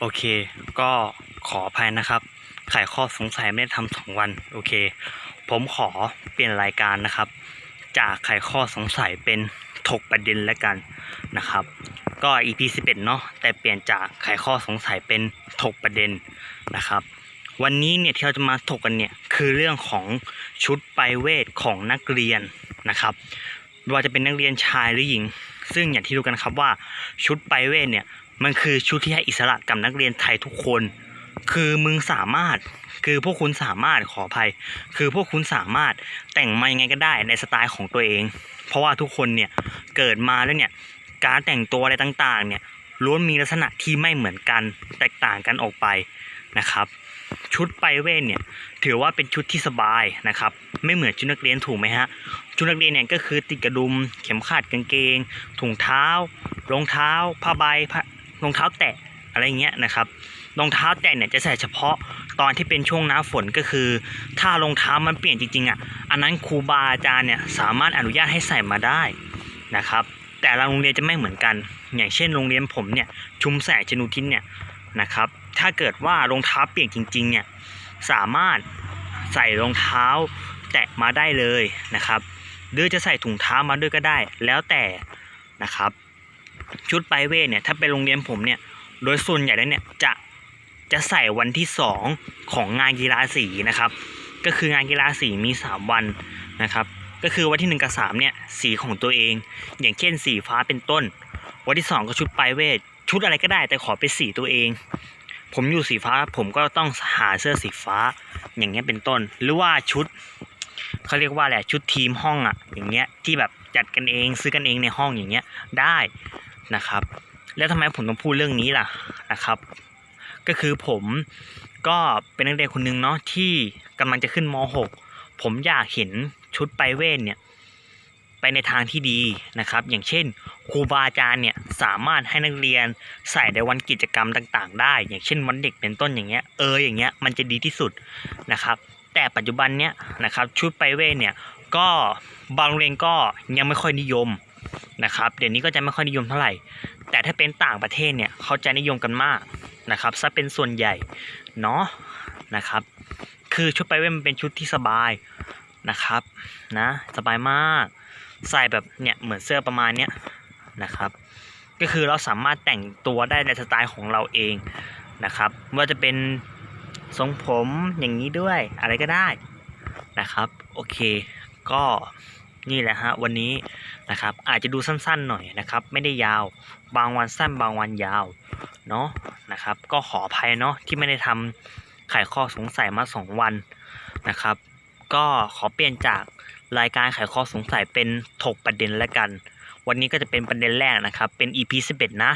โอเค ก็ขออภัยนะครับไขข้อสงสัยไม่ได้ทำสองวัน โอเค ผมขอเปลี่ยนรายการนะครับ จากไขข้อสงสัยเป็นถกประเด็นแล้วกันนะครับ ก็ EP 11เนาะแต่เปลี่ยนจากไขข้อสงสัยเป็นถกประเด็นนะครับ วันนี้เนี่ยที่เราจะมาถกกันเนี่ยคือเรื่องของชุดไปเวทของนักเรียนนะครับว่าจะเป็นนักเรียนชายหรือหญิง ซึ่งอย่างที่รู้กันครับว่าชุดไปเวทเนี่ย มันคือชุดที่ให้อิสระกับนักเรียนไทยทุกคน คือมึงสามารถ คือพวกคุณสามารถขออภัย คือพวกคุณสามารถแต่งมายังไงก็ได้ในสไตล์ของตัวเอง เพราะว่าทุกคนเนี่ยเกิดมาแล้วเนี่ยการแต่งตัวอะไรต่างๆ เนี่ยล้วนมีลักษณะที่ไม่เหมือนกันแตกต่างกันออกไปนะครับ ชุดไปเวทเนี่ยถือว่าเป็นชุดที่สบายนะครับ ไม่เหมือนชุดนักเรียนถูกไหมฮะชุดนักเรียนเนี่ยก็คือติดกระดุม เข็มขัดกางเกงถุงเท้ารองเท้าผ้าใบผ้า รองเท้าแตะอะไรเงี้ยนะครับรองเท้าแตะเนี่ยจะใส่เฉพาะตอนที่เป็นช่วงหน้าฝนก็คือ ถ้ารองเท้ามันเปลี่ยนจริงๆอะอันนั้นครูบาอาจารย์เนี่ยสามารถอนุญาตให้ใส่มาได้นะครับ แต่ละโรงเรียนจะไม่เหมือนกัน อย่างเช่นโรงเรียนผมเนี่ยชุมแสงชนุทินเนี่ยนะครับถ้าเกิดว่ารองเท้าเปียกจริงๆเนี่ยสามารถใส่รองเท้าแตะมาได้เลยนะครับหรือจะใส่ถุงเท้ามาด้วยก็ได้ แล้วแต่นะครับ ชุดไปเวทเนี่ยถ้าเป็นโรงเรียนผมเนี่ยโดยส่วนใหญ่แล้วเนี่ยจะจะใส่วันที่ 2 ของงานกีฬาสีนะครับ ก็คืองานกีฬาสีมี 3 วันนะครับ ก็คือวันที่ 1 กับ 3 เนี่ยสีของตัวเอง อย่างเช่นสีฟ้าเป็นต้น วันที่ 2 ก็ชุดไปเวทชุดอะไรก็ได้แต่ขอเป็นสีตัวเอง ผมอยู่สีฟ้าผมก็ต้องหาเสื้อสีฟ้า อย่างเงี้ยเป็นต้น หรือว่าชุดเขาเรียกว่าอะไรชุดทีมห้องอะอย่างเงี้ยที่แบบจัดกันเองซื้อกันเองในห้องอย่างเงี้ยได้ นะครับ แล้วทำไมผมต้องพูดเรื่องนี้ล่ะนะครับ ก็คือผมก็เป็นนักเรียนคนหนึ่งเนาะที่กำลังจะขึ้นม .6 ผมอยากเห็นชุดไปเวทเนี่ยไปในทางที่ดีนะครับ อย่างเช่นครูบาอาจารย์เนี่ยสามารถให้นักเรียนใส่ในวันกิจกรรมต่างๆ ได้ อย่างเช่นวันเด็กเป็นต้นอย่างเงี้ยเอออย่างเงี้ยมันจะดีที่สุดนะครับ แต่ปัจจุบันเนี้ยนะครับชุดไปเวทเนี่ยก็บางโรงเรียนก็ยังไม่ค่อยนิยม นะครับ เดี๋ยวนี้ก็จะไม่ค่อยนิยมเท่าไหร่ แต่ถ้าเป็นต่างประเทศเนี่ยเขาจะนิยมกันมากนะครับซะเป็นส่วนใหญ่เนาะนะครับ คือชุดไปเวทมันเป็นชุดที่สบายนะครับนะสบายมาก ใส่แบบเนี่ยเหมือนเสื้อประมาณเนี้ยนะครับ ก็คือเราสามารถแต่งตัวได้ในสไตล์ของเราเองนะครับว่าจะเป็นทรงผมอย่างนี้ด้วยอะไรก็ได้นะครับ โอเคก็ นี่แหละฮะวันนี้นะครับอาจจะดูสั้นๆหน่อยนะครับ ไม่ได้ยาวบางวันสั้นบางวันยาวเนาะนะครับ ก็ขออภัยเนาะที่ไม่ได้ทำไขข้อสงสัยมาสองวันนะครับ ก็ขอเปลี่ยนจากรายการไขข้อสงสัยเป็นถกประเด็นแล้วกัน วันนี้ก็จะเป็นประเด็นแรกนะครับ เป็น EP 11 นะ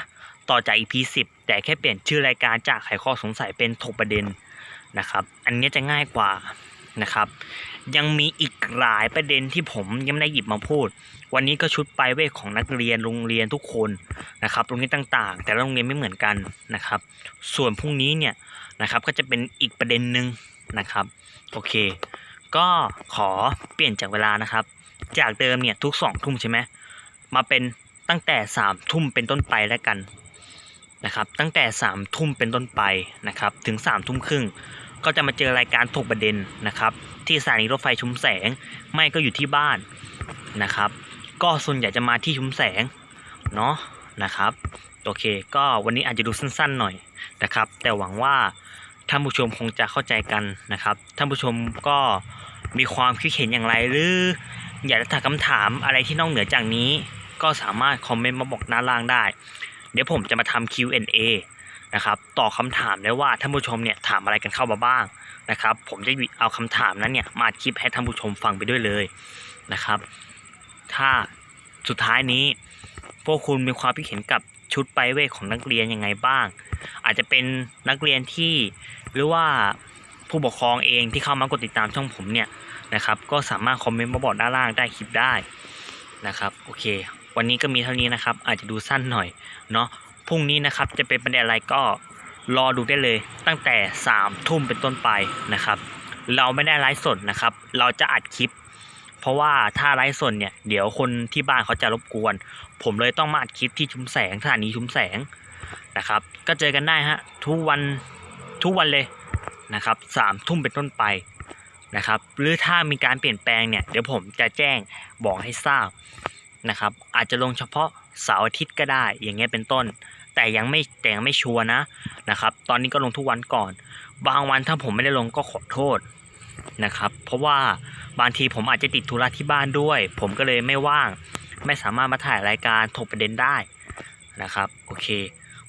ต่อจาก EP 10 แต่แค่เปลี่ยนชื่อรายการจากไขข้อสงสัยเป็นถกประเด็นนะครับ อันนี้จะง่ายกว่า นะครับ ยังมีอีกหลายประเด็นที่ผมยังไม่ได้หยิบมาพูด วันนี้ก็ชุดไปเวทของนักเรียนโรงเรียนทุกคนนะครับโรงเรียนต่างๆ แต่ละโรงเรียนไม่เหมือนกันนะครับ ส่วนพรุ่งนี้เนี่ยนะครับก็จะเป็นอีกประเด็นหนึ่งนะครับโอเค ก็ขอเปลี่ยนจากเวลานะครับ จากเดิมเนี่ยทุกสองทุ่มใช่ไหมมาเป็นตั้งแต่สามทุ่มเป็นต้นไปแล้วกันนะครับตั้งแต่สามทุ่มเป็นต้นไปนะครับถึงสามทุ่มครึ่ง ก็จะมาเจอรายการถกประเด็นนะครับ ที่สถานีรถไฟชุมแสง ไม่ก็อยู่ที่บ้านนะครับ ก็ส่วนใหญ่จะมาที่ชุมแสงเนาะนะครับโอเค ก็วันนี้อาจจะดูสั้นๆหน่อยนะครับ แต่หวังว่าท่านผู้ชมคงจะเข้าใจกันนะครับท่านผู้ชมก็มีความคิดเห็นอย่างไรหรืออยากจะถามคำถามอะไรที่นอกเหนือจากนี้ ก็สามารถคอมเมนต์มาบอกหน้าล่างได้ เดี๋ยวผมจะมาทำ Q&A นะครับตอบคำถามได้ว่าท่านผู้ชมเนี่ยถามอะไรกันเข้ามาบ้างนะครับ ผมจะเอาคำถามนั้นเนี่ยมาอัดคลิปให้ท่านผู้ชมฟังไปด้วยเลยนะครับ ถ้าสุดท้ายนี้ พวกคุณมีความคิดเห็นกับชุดไปเวทของนักเรียนยังไงบ้าง อาจจะเป็นนักเรียนที่หรือว่าผู้ปกครองเองที่เข้ามากดติดตามช่องผมเนี่ยนะครับ ก็สามารถคอมเมนต์มาบอกด้านล่างได้คลิปได้นะครับ โอเค วันนี้ก็มีเท่านี้นะครับ อาจจะดูสั้นหน่อยเนาะ พรุ่งนี้นะครับจะเป็นประเด็นอะไรก็รอดูได้เลย ตั้งแต่3ามทุ่มเป็นต้นไปนะครับ เราไม่ได้ไลฟ์สดนะครับ เราจะอัดคลิป เพราะว่าถ้าไลฟ์สดเนี่ยเดี๋ยวคนที่บ้านเขาจะรบกวน ผมเลยต้องมาอัดคลิปที่ชุมแสงสถานีชุมแสงนะครับ ก็เจอกันได้ฮะทุกวันทุกวันเลยนะครับสามทุ่มเป็นต้นไปนะครับ หรือถ้ามีการเปลี่ยนแปลงเนี่ยเดี๋ยวผมจะแจ้งบอกให้ทราบนะครับ อาจจะลงเฉพาะเสาร์อาทิตย์ก็ได้อย่างเงี้ยเป็นต้น แต่ยังไม่แต่ยังไม่ชัวร์นะนะครับ ตอนนี้ก็ลงทุกวันก่อน บางวันถ้าผมไม่ได้ลงก็ขอโทษนะครับ เพราะว่าบางทีผมอาจจะติดธุระที่บ้านด้วย ผมก็เลยไม่ว่าง ไม่สามารถมาถ่ายรายการถกประเด็นได้นะครับ โอเค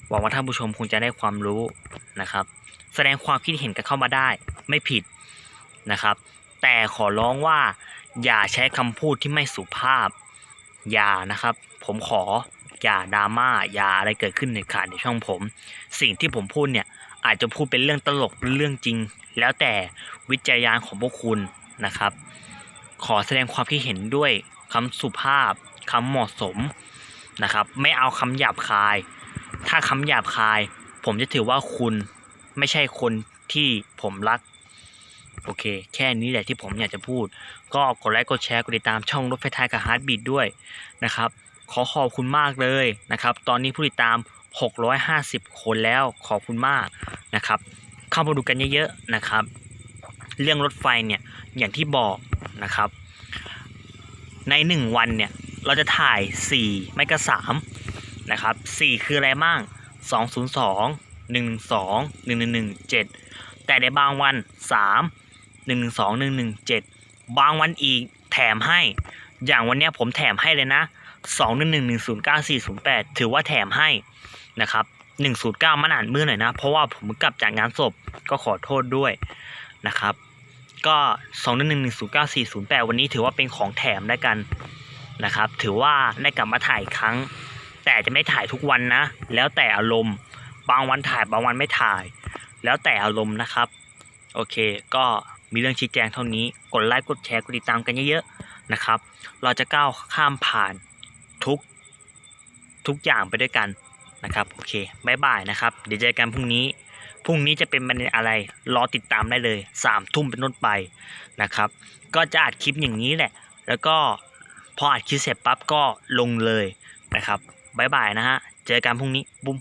หวังว่าท่านผู้ชมคงจะได้ความรู้นะครับ แสดงความคิดเห็นกันเข้ามาได้ไม่ผิดนะครับ แต่ขอร้องว่าอย่าใช้คำพูดที่ไม่สุภาพ อย่านะครับ ผมขอ อย่าดราม่าอย่าอะไรเกิดขึ้นในขาดในช่องผม สิ่งที่ผมพูดเนี่ยอาจจะพูดเป็นเรื่องตลกหรือเรื่องจริง แล้วแต่วิจารณญาณของพวกคุณนะครับ ขอแสดงความคิดเห็นด้วยคำสุภาพคำเหมาะสมนะครับ ไม่เอาคำหยาบคาย ถ้าคำหยาบคาย ผมจะถือว่าคุณไม่ใช่คนที่ผมรักโอเค แค่นี้แหละที่ผมอยากจะพูด ก็กดไลค์กดแชร์กดติดตามช่องรถไฟไทยกับฮาร์ดบีดด้วยนะครับ ขอขอบคุณมากเลยนะครับ ตอนนี้ผู้ติดตาม 650 คนแล้วขอบคุณมากนะครับ เข้ามาดูกันเยอะๆนะครับ เรื่องรถไฟเนี่ยอย่างที่บอกนะครับ ในหนึ่งวันเนี่ยเราจะถ่าย 4 ไม่ก็3นะครับ 4 คืออะไรบ้าง 202 112 1117 แต่ในบางวัน 3 112 117 บางวันอีกแถมให้ อย่างวันนี้ผมแถมให้เลยนะ 211109408 ถือว่าแถมให้นะครับ 109 มันอ่านมือหน่อยนะ เพราะว่าผมกลับจากงานศพก็ขอโทษด้วยนะครับ ก็211109408 วันนี้ถือว่าเป็นของแถมได้กันนะครับ ถือว่าได้กลับมาถ่ายครั้ง แต่จะไม่ถ่ายทุกวันนะ แล้วแต่อารมณ์บางวันถ่ายบางวันไม่ถ่าย แล้วแต่อารมณ์นะครับ โอเค ก็มีเรื่องชี้แจงเท่านี้ กดไลค์กดแชร์กดติดตามกันเยอะๆนะครับ เราจะก้าวข้ามผ่าน ทุกทุกอย่างไปด้วยกันนะครับโอเคบายบายนะครับเดี๋ยวเจอกันพรุ่งนี้พรุ่งนี้จะเป็นประเด็นอะไรรอติดตามได้เลยสามทุ่มเป็นต้นไปนะครับ ก็จะอัดคลิปอย่างนี้แหละ แล้วก็พออัดคลิปเสร็จปั๊บก็ลงเลยนะครับบายบายนะฮะเจอกันพรุ่งนี้บุ้ม